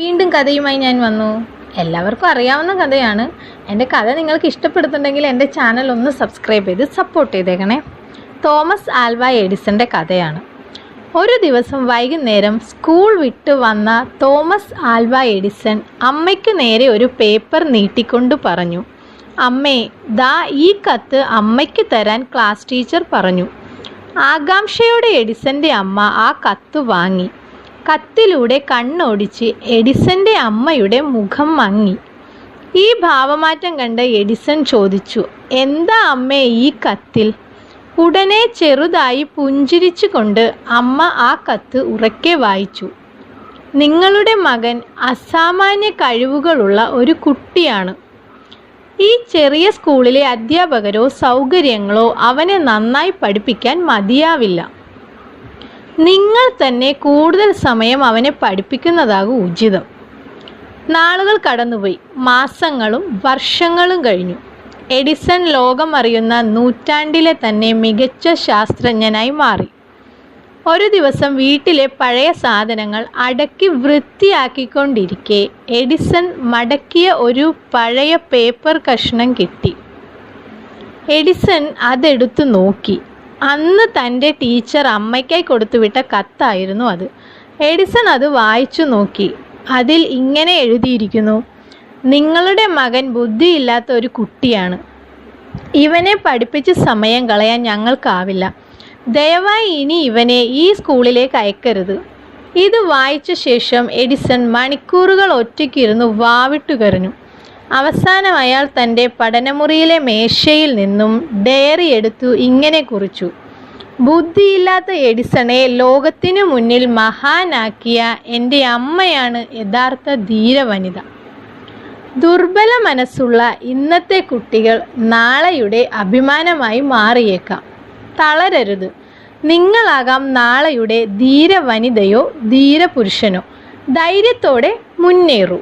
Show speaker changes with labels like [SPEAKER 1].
[SPEAKER 1] വീണ്ടും കഥയുമായി ഞാൻ വന്നു. എല്ലാവർക്കും അറിയാവുന്ന കഥയാണ്. എന്റെ കഥ നിങ്ങൾക്ക് ഇഷ്ടപ്പെടുന്നുണ്ടെങ്കിൽ എന്റെ ചാനൽ ഒന്ന് സബ്സ്ക്രൈബ് ചെയ്ത് സപ്പോർട്ട് ചെയ്തേക്കണേ. തോമസ് ആൽവ എഡിസന്റെ കഥയാണ്. ഒരു ദിവസം വൈകുന്നേരം സ്കൂൾ വിട്ട് വന്ന തോമസ് ആൽവ എഡിസൺ അമ്മയ്ക്ക് നേരെ ഒരു പേപ്പർ നീട്ടിക്കൊണ്ട് പറഞ്ഞു. അമ്മേ ദാ ഈ കത്ത് അമ്മയ്ക്ക് തരാൻ ക്ലാസ് ടീച്ചർ പറഞ്ഞു. ആകാംക്ഷയോടെ എഡിസന്റെ അമ്മ ആ കത്ത് വാങ്ങി. കത്തിലൂടെ കണ്ണോടിച്ച് എഡിസന്റെ അമ്മയുടെ മുഖം മങ്ങി. ഈ ഭാവമാറ്റം കണ്ട എഡിസൺ ചോദിച്ചു എന്താ അമ്മേ ഈ കത്തിൽ? ഉടനെ ചെറുതായി പുഞ്ചിരിച്ചുകൊണ്ട് അമ്മ ആ കത്ത് ഉറക്കെ വായിച്ചു. നിങ്ങളുടെ മകൻ അസാമാന്യ കഴിവുകളുള്ള ഒരു കുട്ടിയാണ്. ഈ ചെറിയ സ്കൂളിലെ അധ്യാപകരോ സൗകര്യങ്ങളോ അവനെ നന്നായി പഠിപ്പിക്കാൻ മതിയാവില്ല. നിങ്ങൾ തന്നെ കൂടുതൽ സമയം അവനെ പഠിപ്പിക്കുന്നതാകും ഉചിതം. നാളുകൾ കടന്നുപോയി. മാസങ്ങളും വർഷങ്ങളും കഴിഞ്ഞു. എഡിസൺ ലോകം അറിയുന്ന നൂറ്റാണ്ടിലെ തന്നെ മികച്ച ശാസ്ത്രജ്ഞനായി മാറി. ഒരു ദിവസം വീട്ടിലെ പഴയ സാധനങ്ങൾ അടക്കി വൃത്തിയാക്കിക്കൊണ്ടിരിക്കെ എഡിസൺ മടക്കിയ ഒരു പഴയ പേപ്പർ കഷ്ണം കിട്ടി. എഡിസൺ അതെടുത്ത് നോക്കി. അന്ന് തന്റെ ടീച്ചർ അമ്മയ്ക്കായി കൊടുത്തുവിട്ട കത്തായിരുന്നു അത്. എഡിസൺ അത് വായിച്ചു നോക്കി. അതിൽ ഇങ്ങനെ എഴുതിയിരിക്കുന്നു നിങ്ങളുടെ മകൻ ബുദ്ധിയില്ലാത്ത ഒരു കുട്ടിയാണ്. ഇവനെ പഠിപ്പിച്ച് സമയം കളയാൻ ഞങ്ങൾക്കാവില്ല. ദയവായി ഇനി ഇവനെ ഈ സ്കൂളിലേക്ക് അയക്കരുത് ഇത് വായിച്ച ശേഷം എഡിസൺ മണിക്കൂറുകൾ ഒറ്റയ്ക്കിരുന്ന് വാവിട്ടു കരഞ്ഞു. അവസാനം അയാൾ തന്റെ പഠനമുറിയിലെ മേശയിൽ നിന്നും ഡയറി എടുത്തു ഇങ്ങനെ കുറിച്ചു. ബുദ്ധിയില്ലാത്ത എഡിസണെ ലോകത്തിനു മുന്നിൽ മഹാനാക്കിയ എന്റെ അമ്മയാണ് യഥാർത്ഥ ധീരവനിത. ദുർബല മനസ്സുള്ള ഇന്നത്തെ കുട്ടികൾ നാളെയുടെ അഭിമാനമായി മാറിയേക്കാം. തളരരുത്. നിങ്ങളാകാം നാളെയുടെ ധീരവനിതയോ ധീരപുരുഷനോ. ധൈര്യത്തോടെ മുന്നേറൂ.